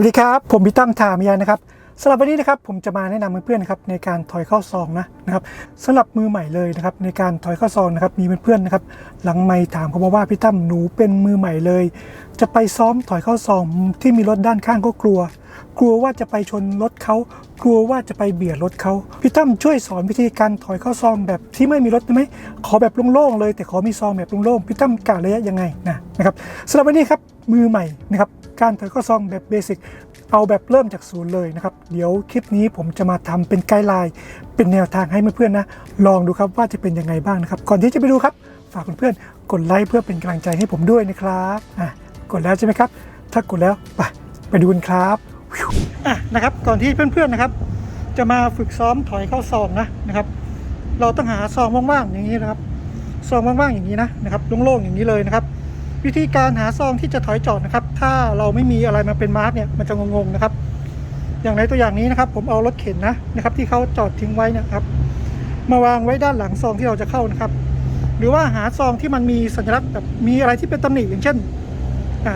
วัสดีครับ ผมพี่ตั้มถามยานะครับสำหรับวันนี้นะครับผมจะมาแนะนำเพื่อนๆนะครับในการถอยเข้าซองนะนะครับสำหรับมือใหม่เลยนะครับในการถอยเข้าซองนะครับมีเพื่อนๆนะครับหลังไม่ถามเขามาว่าพี่ตั้มหนูเป็นมือใหม่เลย จะไปซ้อมถอยเข้าซองที่มีรถด้านข้างก็กลัว กลัวว่าจะไปชนรถเขากลัวว่าจะไปเบียดรถเขาพี่ตั้มช่วยสอนวิธีการถอยเข้าซองแบบที่ไม่มีรถได้ไหมขอแบบโล่งๆเลย แต่ขอมีซองแบบโล่งๆพี่ตั้มกะระยะยังไงนะนะครับสำหรับวันนี้ครับมือใหม่นะครับ การถอข้าซองแบบเบสิกเอาแบบเริ่มจากศูนย์เลยนะครับ เดี๋ยวคลิปนี้ผมจะมาทำเป็นไกด์ไลน์เป็นแนวทางให้เพื่อนๆนะ ลองดูครับว่าจะเป็นยังไงบ้างนะครับ ก่อนที่จะไปดูครับ ฝากเพื่อนๆกดไลค์เพื่อเป็นกำลังใจให้ผมด้วยนะครับอะกดแล้วใช่ไหมครับ ถ้ากดแล้วไปไปดูกันครับอะนะครับ ก่อนที่เพื่อนๆนะครับ จะมาฝึกซ้อมถอยเข้าซองนะนะครับ เราต้องหาซองว่างๆอย่างนี้นะครับซองว่างๆอย่างนี้นะนะครับโล่งๆอย่างนี้เลยนะครับ วิธีการหาซองที่จะถอยจอดนะครับ ถ้าเราไม่มีอะไรมาเป็นมาร์กเนี่ยมันจะงงๆนะครับ อย่างในตัวอย่างนี้นะครับ ผมเอารถเข็นนะนะครับ ที่เขาจอดทิ้งไว้นะครับ มาวางไว้ด้านหลังซองที่เราจะเข้านะครับ หรือว่าหาซองที่มันมีสัญลักษณ์แบบมีอะไรที่เป็นตำหนิอย่างเช่น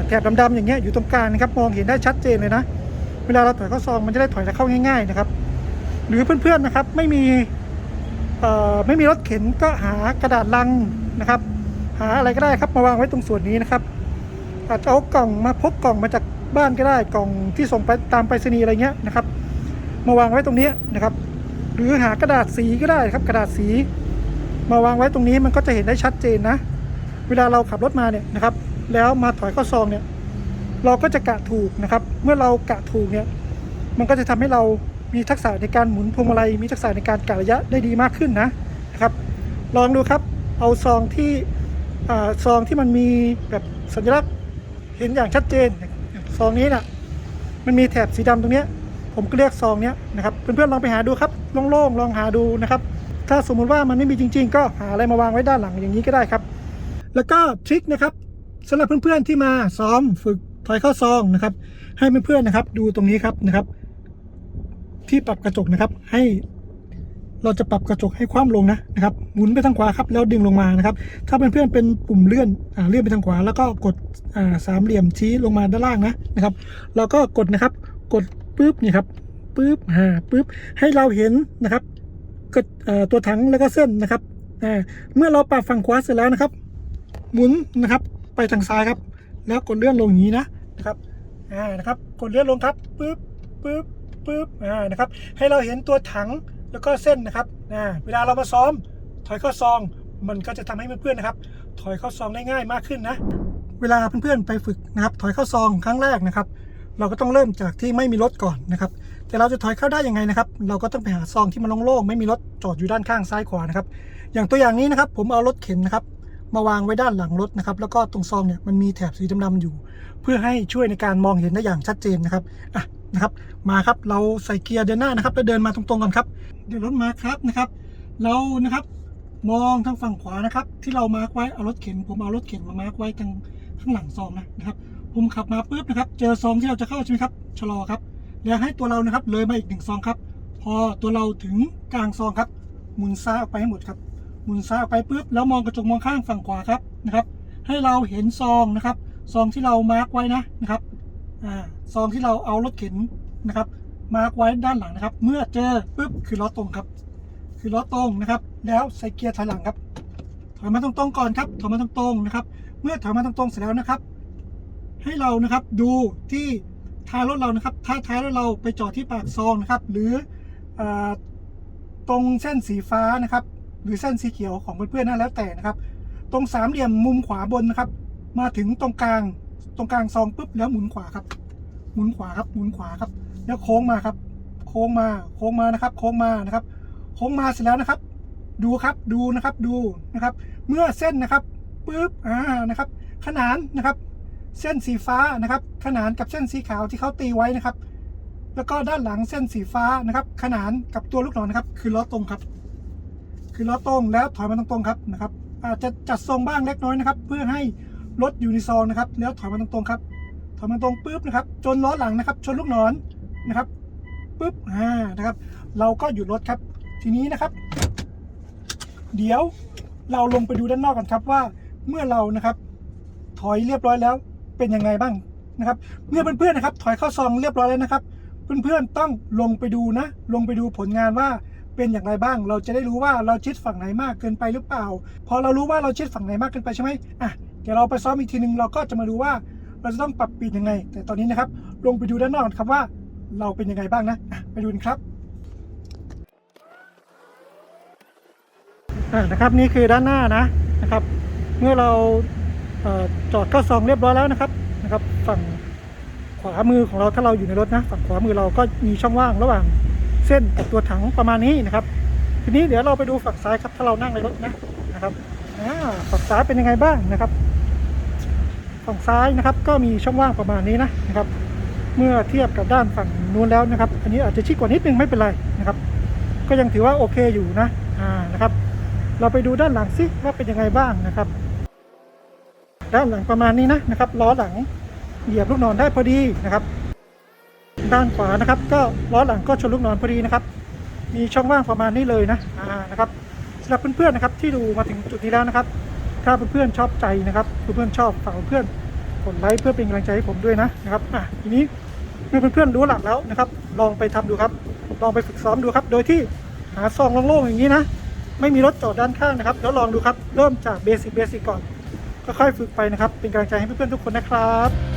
แถบดำๆอย่างเงี้ยอยู่ตรงกลางนะครับมองเห็นได้ชัดเจนเลยนะ เวลาเราถอยเข้าซองมันจะได้ถอยเข้าง่าย ๆนะครับ หรือเพื่อนๆนะครับไม่มีไม่มีรถเข็นก็หากระดาษลังนะครับ หาอะไรก็ได้ครับมาวางไว้ตรงส่วนนี้นะครับ อาจจะเอากล่องมาพกกล่องมาจากบ้านก็ได้กล่องที่ส่งไปตามไปรษณีย์อะไรเงี้ยนะครับ มาวางไว้ตรงนี้นะครับ หรือหากระดาษสีก็ได้ครับกระดาษสี มาวางไว้ตรงนี้มันก็จะเห็นได้ชัดเจนนะ เวลาเราขับรถมาเนี่ยนะครับ แล้วมาถอยเข้าซองเนี่ย เราก็จะกะถูกนะครับ เมื่อเรากะถูกเนี่ย มันก็จะทำให้เรามีทักษะในการหมุนพวงมาลัยมีทักษะในการกะระยะได้ดีมากขึ้นนะนะครับ ลองดูครับเอาซองที่ ซองที่มันมีแบบสัญลักษณ์เห็นอย่างชัดเจนซองนี้นะ่ะมันมีแถบสีดำตรงเนี้ยผมก็เรียกซองเนี้ยนะครับเพื่อนๆลองไปหาดูครับโล่งๆลองหาดูนะครับ ถ้าสมมุติว่ามันไม่มีจริง ๆ ก็หาอะไรมาวางไว้ด้านหลังอย่างนี้ก็ได้ครับ แล้วก็ทริคนะครับสำหรับเพื่อนๆที่มาซ้อมฝึกถอยเข้าซองนะครับ ให้เพื่อนๆนะครับ ดูตรงนี้ครับนะครับ ที่ปรับกระจกนะครับให้ เราจะปรับกระจกให้คว่ำลงนะนะครับหมุนไปทางขวาครับแล้วดึงลงมานะครับ ถ้าเพื่อนๆเป็นปุ่มเลื่อนอ่าเลื่อนไปทางขวา แล้วก็กดอ่าสามเหลี่ยมชี้ลงมาด้านล่างนะนะครับเราก็กดนะครับ กดปุ๊บนี่ครับปุ๊บอ่าปุ๊บให้เราเห็นนะครับกดเอ่อตัวถังแล้วก็เส้นนะครับอ่าเมื่อเราปรับฝั่งขวาเสร็จแล้วนะครับ หมุนนะครับ ไปทางซ้ายครับ แล้วกดเลื่อนลงอย่างนี้นะนะครับอ่านะครับ กดเลื่อนลงครับปุ๊บปุ๊บปุ๊บอ่านะครับ ให้เราเห็นตัวถัง แล้วก็เส้นนะครับอ่าเวลาเรามาซ้อมถอยเข้าซอง มันก็จะทำให้เพื่อนๆนะครับ ถอยเข้าซองได้ง่ายมากขึ้นนะ เวลาเพื่อนๆไปฝึกนะครับถอยเข้าซองครั้งแรกนะครับ เราก็ต้องเริ่มจากที่ไม่มีรถก่อนนะครับ แต่เราจะถอยเข้าได้ยังไงนะครับ เราก็ต้องไปหาซองที่มันโล่งๆไม่มีรถจอดอยู่ด้านข้างซ้ายขวานะครับ อย่างตัวอย่างนี้นะครับ ผมเอารถเข็นนะครับ มาวางไว้ด้านหลังรถนะครับ แล้วก็ตรงซองเนี่ยมันมีแถบสีดำๆอยู่ เพื่อให้ช่วยในการมองเห็นได้อย่างชัดเจนนะครับอะนะครับมาครับเราใส่เกียร์เดินหน้านะครับแล้วเดินมาตรงๆกันครับเดี๋ยวรถมาครับนะครับ เรานะครับมองทางฝั่งขวานะครับ ที่เรามาร์กไว้เอารถเข็นผมเอารถเข็นมามาร์กไว้ทางข้างหลังซองนะนะครับผมขับมาปุ๊บนะครับ เจอซองที่เราจะเข้าใช่ไหมครับชะลอครับแล้วให้ตัวเรานะครับเลยมาอีกหนึ่งซองครับ พอตัวเราถึงกลางซองครับหมุนซ้ายออกไปให้หมดครับ หมุนซ้ายออกไปปุ๊บแล้วมองกระจกมองข้างฝั่งขวาครับนะครับ ให้เราเห็นซองนะครับซองที่เรามาร์กไว้นะนะครับอ่าซองที่เราเอารถเข็นนะครับ มาร์กไว้ด้านหลังนะครับ เมื่อเจอปุ๊บคือล้อตรงครับ คือล้อตรงนะครับ แล้วใส่เกียร์ถอยหลังครับถอยมาตรงๆก่อนครับถอยมาตรงๆนะครับ เมื่อถอยมาตรงๆเสร็จแล้วนะครับ ให้เรานะครับดูที่ท้ายรถเรานะครับถ้าท้ายรถเราไปจอดที่ปากซองนะครับ หรืออตรงเส้นสีฟ้านะครับ หรือเส้นสีเขียวของเพื่อนๆนะแล้วแต่นะครับ ตรงสามเหลี่ยมมุมขวาบนนะครับ มาถึงตรงกลาง ตรงกลางซองปุ๊บแล้วหมุนขวาครับ หมุนขวาครับ หมุนขวาครับ แล้วโค้งมาครับ โค้งมา โค้งมานะครับ โค้งมานะครับ โค้งมาเสร็จแล้วนะครับ ดูครับ ดูนะครับ ดูนะครับ เมื่อเส้นนะครับปุ๊บ อ่า นะครับ ขนานนะครับ เส้นสีฟ้านะครับ ขนานกับเส้นสีขาวที่เขาตีไว้นะครับ แล้วก็ด้านหลังเส้นสีฟ้านะครับ ขนานกับตัวลูกศรนะครับ คือล้อตรงครับ คือล้อตรงแล้วถอยมาตรงๆครับนะครับอาจจะจัดทรงบ้างเล็กน้อยนะครับ เพื่อให้รถอยู่ในซองนะครับ แล้วถอยมาตรงๆครับถอยมาตรงปุ๊บนะครับ จนล้อหลังนะครับ ชนลูกศรนะครับปุ๊บอ่านะครับ เราก็หยุดรถครับ ทีนี้นะครับ เดี๋ยวเราลงไปดูด้านนอกกันครับว่าเมื่อเรานะครับ ถอยเรียบร้อยแล้วเป็นยังไงบ้างนะครับเมื่อเพื่อนๆนะครับ ถอยเข้าซองเรียบร้อยแล้วนะครับ เพื่อนๆต้องลงไปดูนะ ลงไปดูผลงานว่า เป็นอย่างไรบ้าง เราจะได้รู้ว่าเราชิดฝั่งไหนมากเกินไปหรือเปล่า พอเรารู้ว่าเราชิดฝั่งไหนมากเกินไปใช่ไหมอะเดี๋ยวเราไปซ้อมอีกทีหนึ่งเราก็จะมาดูว่าเราจะต้องปรับปีดยังไง แต่ตอนนี้นะครับ ลงไปดูด้านนอกครับว่าเราเป็นยังไงบ้างนะอะไปดูกันครับอ่านะครับนี่คือด้านหน้านะนะครับ เมื่อเราเอ่อจอดเข้าซองเรียบร้อยแล้วนะครับนะครับ ฝั่งขวามือของเราถ้าเราอยู่ในรถนะ ฝั่งขวามือเราก็มีช่องว่างระหว่าง ส้นกับตัวถังประมาณนี้นะครับ ทีนี้เดี๋ยวเราไปดูฝั่งซ้ายครับถ้าเรานั่งในรถนะนะครับฝั่งซ้ายเป็นยังไงบ้างนะครับฝั่งซ้ายนะครับ ก็มีช่องว่างประมาณนี้นะนะครับ เมื่อเทียบกับด้านฝั่งนู้นแล้วนะครับ อันนี้อาจจะชิดกว่านิดนึงไม่เป็นไรนะครับ ก็ยังถือว่าโอเคอยู่นะอ่านะครับ เราไปดูด้านหลังสิว่าเป็นยังไงบ้างนะครับ ด้านหลังประมาณนี้นะนะครับล้อหลังเหยียบลูกนอนได้พอดีนะครับ ด้านขวานะครับ ก็ล้อหลังก็ชนลูกนอนพอดีนะครับ มีช่องว่างประมาณนี้เลยนะอ่านะครับสำหรับเพื่อนๆนะครับที่ดูมาถึงจุดนี้แล้วนะครับ ถ้าเพื่อนๆชอบใจนะครับเพื่อนๆชอบฝากเพื่อนกดไลค์เพื่อเป็นกำลังใจให้ผมด้วยนะนะครับอะทีนี้เมื่อเพื่อนๆรู้หลักแล้วนะครับ ลองไปทำดูครับ ลองไปฝึกซ้อมดูครับ โดยที่หาซองโล่งๆอย่างนี้นะไม่มีรถจอดด้านข้างนะครับ แล้วลองดูครับ เริ่มจากเบสิกเบสิกก่อนค่อยๆฝึกไปนะครับ เป็นกำลังใจให้เพื่อนๆทุกคนนะครับ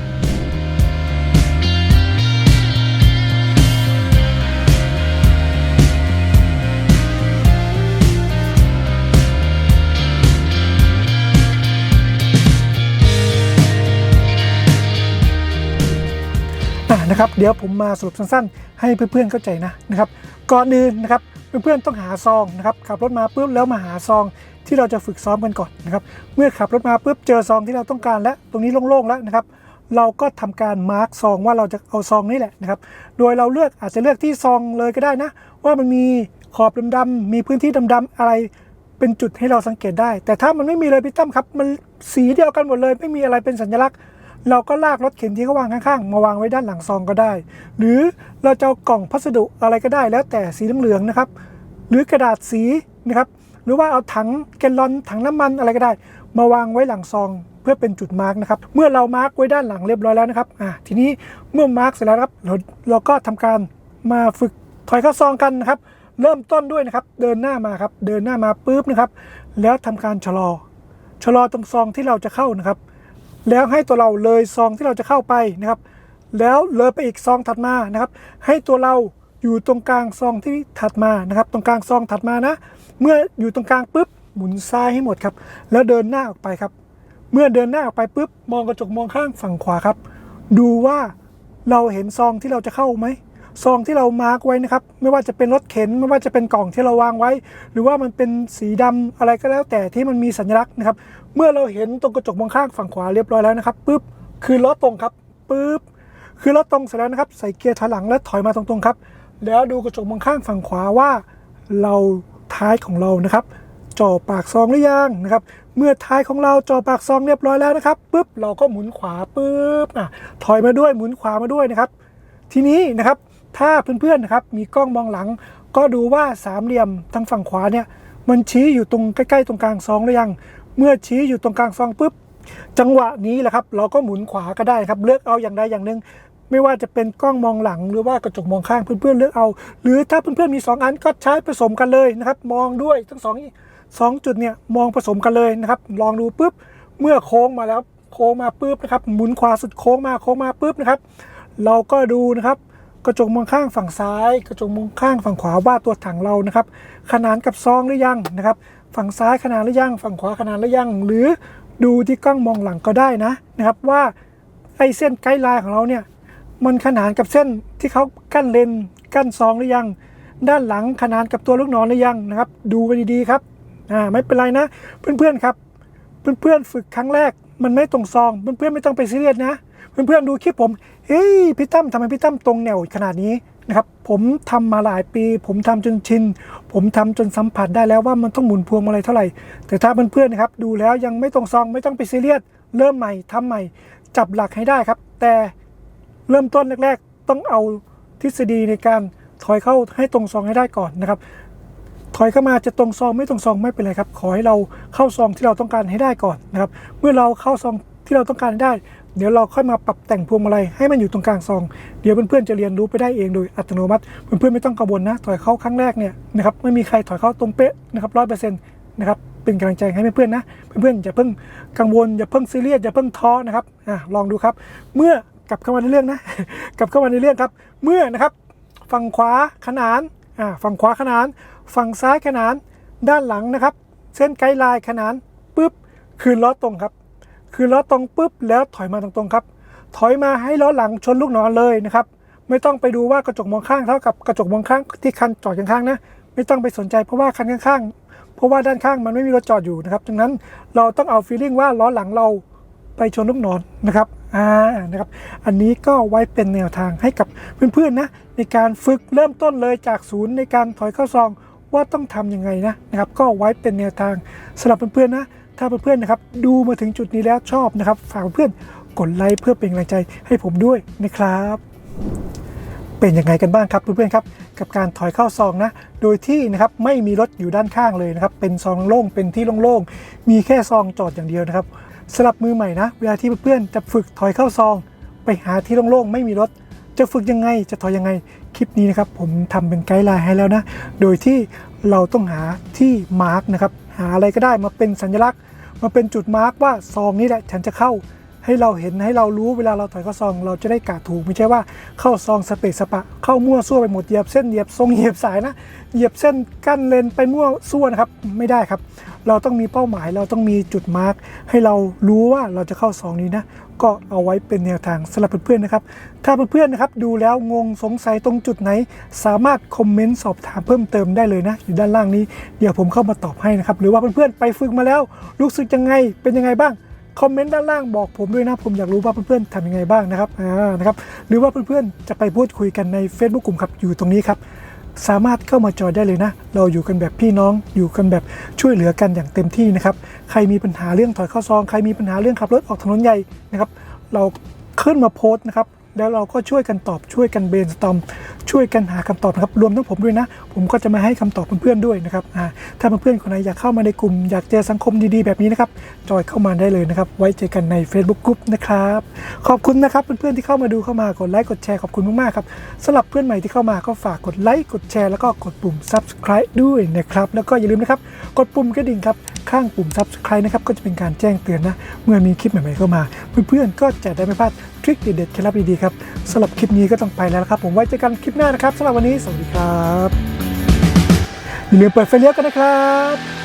นะครับเดี๋ยวผมมาสรุปสั้นๆ ให้เพื่อนๆเข้าใจนะนะครับก่อนอื่นนะครับเพื่อนๆต้องหาซองนะครับขับรถมาปุ๊บแล้วมาหาซองที่เราจะฝึกซ้อมกันก่อนนะครับเมื่อขับรถมาปุ๊บเจอซองที่เราต้องการแล้วตรงนี้โล่งๆแล้วนะครับเราก็ทำการมาร์กซองว่าเราจะเอาซองนี้แหละนะครับ โดยเราเลือกอาจจะเลือกที่ซองเลยก็ได้นะ ว่ามันมีขอบดำๆมีพื้นที่ดำๆอะไรเป็นจุดให้เราสังเกตได้ แต่ถ้ามันไม่มีเลยพี่ตั้มครับ มันสีเดียวกันหมดเลย ไม่มีอะไรเป็นสัญลักษณ์ เราก็ลากรถเข็นที่เขาวางข้างๆมาวางไว้ด้านหลังซองก็ได้ หรือเราจะเอากล่องพัสดุอะไรก็ได้ แล้วแต่สีเหลืองๆนะครับ หรือกระดาษสีนะครับ หรือว่าเอาถังแกลลอนถังน้ำมันอะไรก็ได้ มาวางไว้หลังซองเพื่อเป็นจุดมาร์กนะครับ เมื่อเรามาร์กไว้ด้านหลังเรียบร้อยแล้วนะครับ อ่า ทีนี้เมื่อมาร์กเสร็จแล้วครับ เราเราก็ทำการมาฝึกถอยเข้าซองกันนะครับ เริ่มต้นด้วยนะครับ เดินหน้ามาครับ เดินหน้ามาปุ๊บนะครับ แล้วทำการชะลอ ชะลอตรงซองที่เราจะเข้านะครับ แล้วให้ตัวเราเลยซองที่เราจะเข้าไปนะครับ แล้วเลยไปอีกซองถัดมานะครับ ให้ตัวเราอยู่ตรงกลางซองที่ถัดมานะครับ ตรงกลางซองถัดมานะ เมื่ออยู่ตรงกลางปุ๊บหมุนซ้ายให้หมดครับ แล้วเดินหน้าออกไปครับ เมื่อเดินหน้าออกไปปุ๊บมองกระจกมองข้างฝั่งขวาครับ ดูว่าเราเห็นซองที่เราจะเข้าไหม ซองที่เรามาร์กไว้นะครับ ไม่ว่าจะเป็นรถเข็น ไม่ว่าจะเป็นกล่องที่เราวางไว้ หรือว่ามันเป็นสีดำอะไรก็แล้วแต่ที่มันมีสัญลักษณ์นะครับ เมื่อเราเห็นตรงกระจกมองข้างฝั่งขวาเรียบร้อยแล้วนะครับปุ๊บคือล้อตรงครับปุ๊บคือล้อตรงเสร็จแล้วนะครับ ใส่เกียร์ถอยหลังแล้วถอยมาตรงๆครับ แล้วดูกระจกมองข้างฝั่งขวาว่า เราท้ายของเรานะครับจ่อปากซองหรือยังนะครับ เมื่อท้ายของเราจ่อปากซองเรียบร้อยแล้วนะครับปุ๊บเราก็หมุนขวาปุ๊บอะถอยมาด้วยหมุนขวามาด้วยนะครับ ทีนี้นะครับ ถ้าเพื่อนๆนะครับมีกล้องมองหลัง ก็ดูว่าสามเหลี่ยมทางฝั่งขวาเนี่ยมันชี้อยู่ตรงใกล้ๆตรงกลางซองหรือยัง เมื่อชี้อยู่ตรงกลางซองปุ๊บจังหวะนี้แหละครับเราก็หมุนขวาก็ได้ครับเลือกเอาอย่างใดอย่างหนึ่งไม่ว่าจะเป็นกล้องมองหลังหรือว่ากระจกมองข้างเพื่อนๆเลือกเอา หรือถ้าเพื่อนๆมี 2 อันก็ใช้ผสมกันเลยนะครับ มองด้วยทั้งสองสองจุดเนี่ยมองผสมกันเลยนะครับ ลองดูปุ๊บเมื่อโค้งมาแล้วโค้งมาปุ๊บนะครับหมุนขวาสุดโค้งมาโค้งมาปุ๊บนะครับ เราก็ดูนะครับ กระจกมองข้างฝั่งซ้าย กระจกมองข้างฝั่งขวาว่าตัวถังเรานะครับ ขนานกับซองหรือยังนะครับ ฝั่งซ้ายขนานหรือยัง ฝั่งขวาขนานหรือยัง หรือดูที่กล้องมองหลังก็ได้นะนะครับว่าไอเส้นไกด์ไลน์ของเราเนี่ยมันขนานกับเส้นที่เขากั้นเลนกั้นซองหรือยัง ด้านหลังขนานกับตัวลูกนอนหรือยังนะครับ ดูกันดีๆครับอ่าไม่เป็นไรนะเพื่อนๆครับ เพื่อนๆฝึกครั้งแรกมันไม่ตรงซอง เพื่อนๆไม่ต้องไปซีเรียสนะ เพื่อนๆดูคลิปผมเฮ้ยพี่ตั้มทำไมพี่ตั้มตรงแนวขนาดนี้นะครับผมทำมาหลายปี ผมทำจนชิน ผมทำจนสัมผัสได้แล้วว่ามันต้องหมุนพวงมาลัยเท่าไหร่ แต่ถ้าเพื่อนๆนะครับดูแล้วยังไม่ตรงซองไม่ต้องไปซีเรียสเริ่มใหม่ทำใหม่ จับหลักให้ได้ครับ แต่เริ่มต้นแรกๆ ต้องเอาทฤษฎีในการถอยเข้าให้ตรงซองให้ได้ก่อนนะครับ ถอยเข้ามาจะตรงซองไม่ตรงซองไม่เป็นไรครับ ขอให้เราเข้าซองที่เราต้องการให้ได้ก่อนนะครับ เมื่อเราเข้าซอง ที่เราต้องการได้ เดี๋ยวเราค่อยมาปรับแต่งพวงมาลัยให้มันอยู่ตรงกลางซอง เดี๋ยวเพื่อนๆจะเรียนรู้ไปได้เองโดยอัตโนมัติ เพื่อนๆไม่ต้องกังวลนะ ถอยเข้าครั้งแรกเนี่ยนะครับไม่มีใครถอยเข้าตรงเป๊ะนะครับร้อยเปอร์เซ็นต์นะครับเป็นกำลังใจให้เพื่อนๆนะ เพื่อนๆอย่าเพิ่งกังวลอย่าเพิ่งซีเรียสอย่าเพิ่งท้อนะครับอะลองดูครับ เมื่อกลับเข้ามาในเรื่องนะ กลับเข้ามาในเรื่องครับ เมื่อนะครับฝั่งขวาขนานอ่าฝั่งขวาขนาน ฝั่งซ้ายขนาน ด้านหลังนะครับ เส้นไกด์ไลน์ขนานปุ๊บ คืนล้อตรงครับ คืนล้อตรงปุ๊บแล้วถอยมาตรงๆครับ ถอยมาให้ล้อหลังชนลูกนอนเลยนะครับ ไม่ต้องไปดูว่ากระจกมองข้างเท่ากับกระจกมองข้างที่คันจอดข้างๆนะ ไม่ต้องไปสนใจเพราะว่าคันข้างๆ เพราะว่าด้านข้างมันไม่มีรถจอดอยู่นะครับ ดังนั้นเราต้องเอาฟีลลิ่งว่าล้อหลังเราไปชนลูกนอนนะครับอ่านะครับ อันนี้ก็ไว้เป็นแนวทางให้กับเพื่อนๆนะในการฝึกเริ่มต้นเลยจากศูนย์ในการถอยเข้าซองว่าต้องทำยังไงนะนะครับ ก็ไว้เป็นแนวทางสำหรับเพื่อนๆนะ ถ้าเพื่อนๆนะครับดูมาถึงจุดนี้แล้วชอบนะครับ ฝากเพื่อนกดไลค์เพื่อเป็นกำลังใจให้ผมด้วยนะครับ เป็นยังไงกันบ้างครับเพื่อนๆครับ กับการถอยเข้าซองนะ โดยที่นะครับไม่มีรถอยู่ด้านข้างเลยนะครับ เป็นซองโล่งเป็นที่โล่งๆ มีแค่ซองจอดอย่างเดียวนะครับสำหรับมือใหม่นะ เวลาที่เพื่อนๆจะฝึกถอยเข้าซอง ไปหาที่โล่งๆไม่มีรถจะฝึกยังไงจะถอยยังไงคลิปนี้นะครับ ผมทำเป็นไกด์ไลน์ให้แล้วนะ โดยที่เราต้องหาที่มาร์กนะครับ หาอะไรก็ได้มาเป็นสัญลักษณ์ มาเป็นจุดมาร์กว่าซองนี้แหละฉันจะเข้าให้เราเห็นให้เรารู้เวลาเราถอยเข้าซอง เราจะได้กาดถูกไม่ใช่ว่าเข้าซองสเปซสปะ เข้ามั่วซั่วไปหมดเหยียบเส้นเหยียบทรงเหยียบสายนะเหยียบเส้นกั้นเลนไปมั่วซั่วนะครับไม่ได้ครับ เราต้องมีเป้าหมายเราต้องมีจุดมาร์กให้เรารู้ว่าเราจะเข้าซองนี้นะ ก็เอาไว้เป็นแนวทางสำหรับเพื่อนๆนะครับ ถ้าเพื่อนๆนะครับดูแล้วงงสงสัยตรงจุดไหน สามารถคอมเมนต์สอบถามเพิ่มเติมได้เลยนะ อยู่ด้านล่างนี้เดี๋ยวผมเข้ามาตอบให้นะครับ หรือว่าเพื่อนๆไปฝึกมาแล้ว รู้สึกยังไงเป็นยังไงบ้างคอมเมนต์ด้านล่างบอกผมด้วยนะผมอยากรู้ว่าเพื่อนๆทำยังไงบ้างนะครับอ่านะครับหรือว่าเพื่อนๆจะไปพูดคุยกันใน Facebook กลุ่มครับอยู่ตรงนี้ครับ สามารถเข้ามาจอยได้เลยนะ เราอยู่กันแบบพี่น้อง อยู่กันแบบช่วยเหลือกันอย่างเต็มที่นะครับ ใครมีปัญหาเรื่องถอยเข้าซอง ใครมีปัญหาเรื่องขับรถออกถนนใหญ่นะครับ เราขึ้นมาโพสต์นะครับ แล้วเราก็ช่วยกันตอบช่วยกันเบนสตอมช่วยกันหาคำตอบนะครับรวมทั้งผมด้วยนะ ผมก็จะมาให้คำตอบเพื่อนๆด้วยนะครับถ้าเพื่อนๆคนไหนอยากเข้ามาในกลุ่มอยากเจอสังคมดีๆแบบนี้นะครับจอยเข้ามาได้เลยนะครับ ไว้เจอกันใน Facebook กลุ่มนะครับ ขอบคุณนะครับเพื่อนๆที่เข้ามาดูเข้ามากดไลค์กดแชร์ขอบคุณมากๆครับสำหรับเพื่อนใหม่ที่เข้ามาก็ฝากกดไลค์กดแชร์แล้วก็กดปุ่ม subscribe ด้วยนะครับแล้วก็อย่าลืมนะครับกดปุ่มกระดิ่งครับข้างปุ่ม subscribe นะครับก็จะเป็นการแจ้งเตือนนะ เมื่อมีคลิปใหม่ๆเข้ามา เพื่อนๆก็จะได้ไม่พลาด ทริคเด็ดๆเคล็ดลับดีๆครับสำหรับคลิปนี้ก็ต้องไปแล้วครับ ผมไว้เจอกันคลิปหน้านะครับสำหรับวันนี้สวัสดีครับอย่าลืมเปิดไฟเลี้ยวกันนะครับ